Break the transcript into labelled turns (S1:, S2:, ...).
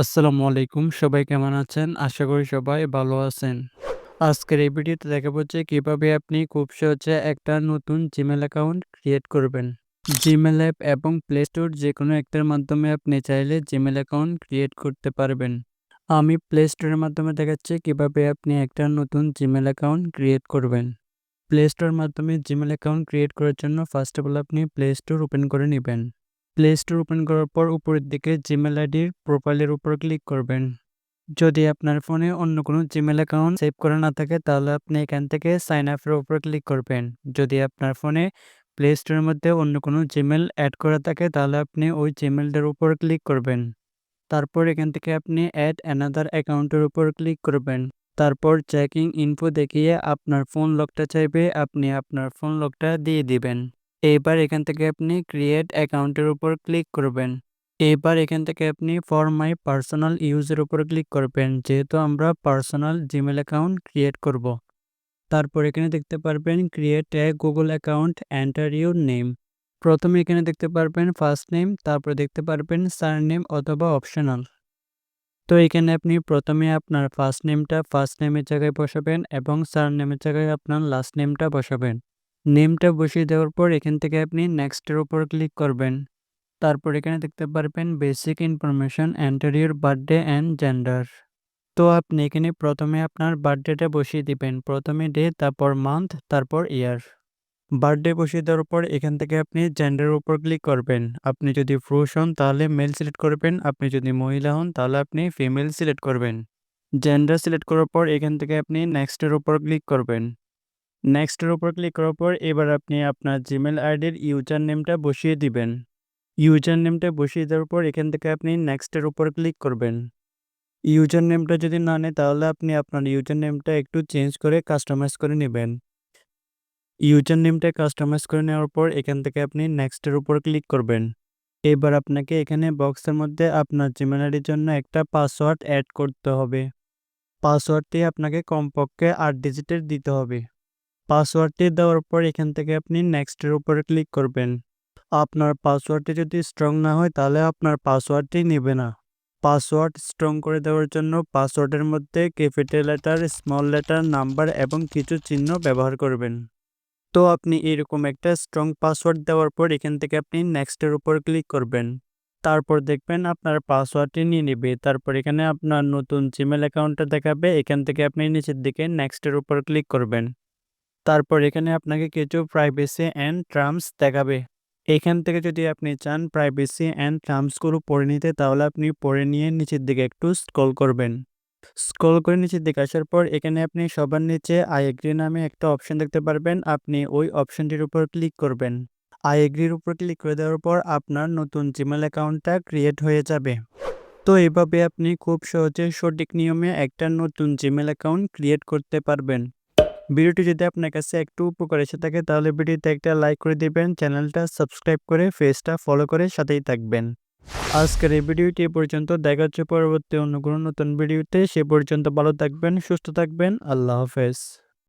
S1: আসসালামু আলাইকুম, সবাই কেমন আছেন? আশা করি সবাই ভালো আছেন। আজকের এই ভিডিওতে দেখাবো যে কীভাবে আপনি খুব সহজে একটা নতুন জিমেল অ্যাকাউন্ট ক্রিয়েট করবেন। জিমেল অ্যাপ এবং প্লে স্টোর যে কোনো একটার মাধ্যমে আপনি চাইলে জিমেল অ্যাকাউন্ট ক্রিয়েট করতে পারবেন। আমি প্লে স্টোরের মাধ্যমে দেখাচ্ছি কীভাবে আপনি একটা নতুন জিমেল অ্যাকাউন্ট ক্রিয়েট করবেন। প্লে স্টোর মাধ্যমে জিমেল অ্যাকাউন্ট ক্রিয়েট করার জন্য ফার্স্ট অফ অল আপনি প্লে স্টোর ওপেন করে নেবেন। প্লে স্টোর ওপেন করার পর উপরের দিকে জিমেল আইডির প্রোফাইলের উপর ক্লিক করবেন। যদি আপনার ফোনে অন্য কোনো জিমেল অ্যাকাউন্ট সেভ করা না থাকে, তাহলে আপনি এখান থেকে সাইন আপের উপর ক্লিক করবেন। যদি আপনার ফোনে প্লে স্টোরের মধ্যে অন্য কোনো জিমেল অ্যাড করা থাকে, তাহলে আপনি ওই জিমেলটার উপর ক্লিক করবেন। তারপর এখান থেকে আপনি অ্যাড অ্যানাদার অ্যাকাউন্টের উপর ক্লিক করবেন। তারপর চেকিং ইনফো দেখিয়ে আপনার ফোন লকটা চাইবে, আপনি আপনার ফোন লকটা দিয়ে দিবেন। এবার এখান থেকে আপনি ক্রিয়েট অ্যাকাউন্টের উপর ক্লিক করবেন। এবার এখান থেকে আপনি ফর মাই পার্সোনাল ইউজের উপর ক্লিক করবেন, যেহেতু আমরা পার্সোনাল জিমেল অ্যাকাউন্ট ক্রিয়েট করব। তারপর এখানে দেখতে পারবেন create a Google account enter your name প্রথমে এখানে দেখতে পারবেন ফার্স্ট নেম তারপর দেখতে পারবেন সার নেম অথবা অপশনাল তো এখানে আপনি প্রথমে আপনার ফার্স্ট নেমটা ফার্স্ট নেমের জায়গায় বসাবেন এবং সার নেমের জায়গায় আপনার লাস্ট নেমটা বসাবেন। নেমটা বসিয়ে দেওয়ার পর এখান থেকে আপনি নেক্সটের উপর ক্লিক করবেন। তারপর এখানে দেখতে পারবেন basic information your birthday and gender তো আপনি এখানে প্রথমে আপনার বার্থডেটা বসিয়ে দিবেন। প্রথমে ডে তারপর মান্থ তারপর ইয়ার বার্থডে বসিয়ে দেওয়ার পর এখান থেকে আপনি জেন্ডারের উপর ক্লিক করবেন। আপনি যদি পুরুষ হন, তাহলে মেল সিলেক্ট করবেন। আপনি যদি মহিলা হন, তাহলে আপনি ফিমেল সিলেক্ট করবেন। জেন্ডার সিলেক্ট করার পর এখান থেকে আপনি নেক্সটের উপর ক্লিক করবেন। নেক্সটের উপর ক্লিক করার পর এবার আপনি আপনার জিমেল আইডির ইউজার নেমটা বসিয়ে দিবেন। ইউজার নেমটা বসিয়ে দেওয়ার পর এখান থেকে আপনি নেক্সটের উপর ক্লিক করবেন। ইউজার নেমটা যদি না নেয় তাহলে আপনি আপনার ইউজার নেমটা একটু চেঞ্জ করে কাস্টমাইজ করে নেবেন। ইউজার নেমটা কাস্টমাইজ করে নেওয়ার পর এখান থেকে আপনি নেক্সটের উপর ক্লিক করবেন। এবার আপনাকে এখানে বক্সের মধ্যে আপনার জিমেল আইডির জন্য একটা পাসওয়ার্ড অ্যাড করতে হবে। পাসওয়ার্ডটি আপনাকে কমপক্ষে আট ডিজিটের দিতে হবে। পাসওয়ার্ডটি দেওয়ার পর এখান থেকে আপনি নেক্সটের উপরে ক্লিক করবেন। আপনার পাসওয়ার্ডটি যদি স্ট্রং না হয়, তাহলে আপনার পাসওয়ার্ডটি নেবে না। পাসওয়ার্ড স্ট্রং করে দেওয়ার জন্য পাসওয়ার্ডের মধ্যে capital letter small letter number এবং কিছু চিহ্ন ব্যবহার করবেন। তো আপনি এরকম একটা স্ট্রং পাসওয়ার্ড দেওয়ার পর এখান থেকে আপনি নেক্সটের উপর ক্লিক করবেন। তারপর দেখবেন আপনার পাসওয়ার্ডটি নিয়ে নেবে। তারপর এখানে আপনার নতুন জিমেল অ্যাকাউন্টটা দেখাবে। এখান থেকে আপনি নিচের দিকে নেক্সটের উপর ক্লিক করবেন। তারপর এখানে আপনাকে কিছু প্রাইভেসি অ্যান্ড টার্মস দেখাবে। এখান থেকে যদি আপনি চান প্রাইভেসি অ্যান্ড টার্মসগুলো পড়ে নিতে, তাহলে আপনি পড়ে নিয়ে নিচের দিকে একটু স্ক্রল করবেন। স্ক্রল করে নিচের দিকে আসার পর, এখানে আপনি সবার নিচে আই এগ্রি নামে একটা অপশন দেখতে পারবেন। আপনি ওই অপশনটির উপর ক্লিক করবেন। আই এগ্রির উপর ক্লিক করে দেওয়ার পর, আপনার নতুন জিমেল অ্যাকাউন্টটা ক্রিয়েট হয়ে যাবে। তো এভাবে আপনি খুব সহজে সঠিক নিয়মে একটা নতুন জিমেল অ্যাকাউন্ট ক্রিয়েট করতে পারবেন। ভিডিওটি যদি আপনার কাছে একটু উপকার এসে থাকে, তাহলে ভিডিওতে একটা লাইক করে দিবেন, চ্যানেলটা সাবস্ক্রাইব করে ফেসটা ফলো করে সাথেই থাকবেন। আজকের এই ভিডিওটি পর্যন্ত, দেখা হচ্ছে পরবর্তী অন্য কোনো নতুন ভিডিওতে, সে পর্যন্ত ভালো থাকবেন, সুস্থ থাকবেন, আল্লাহ হাফেজ।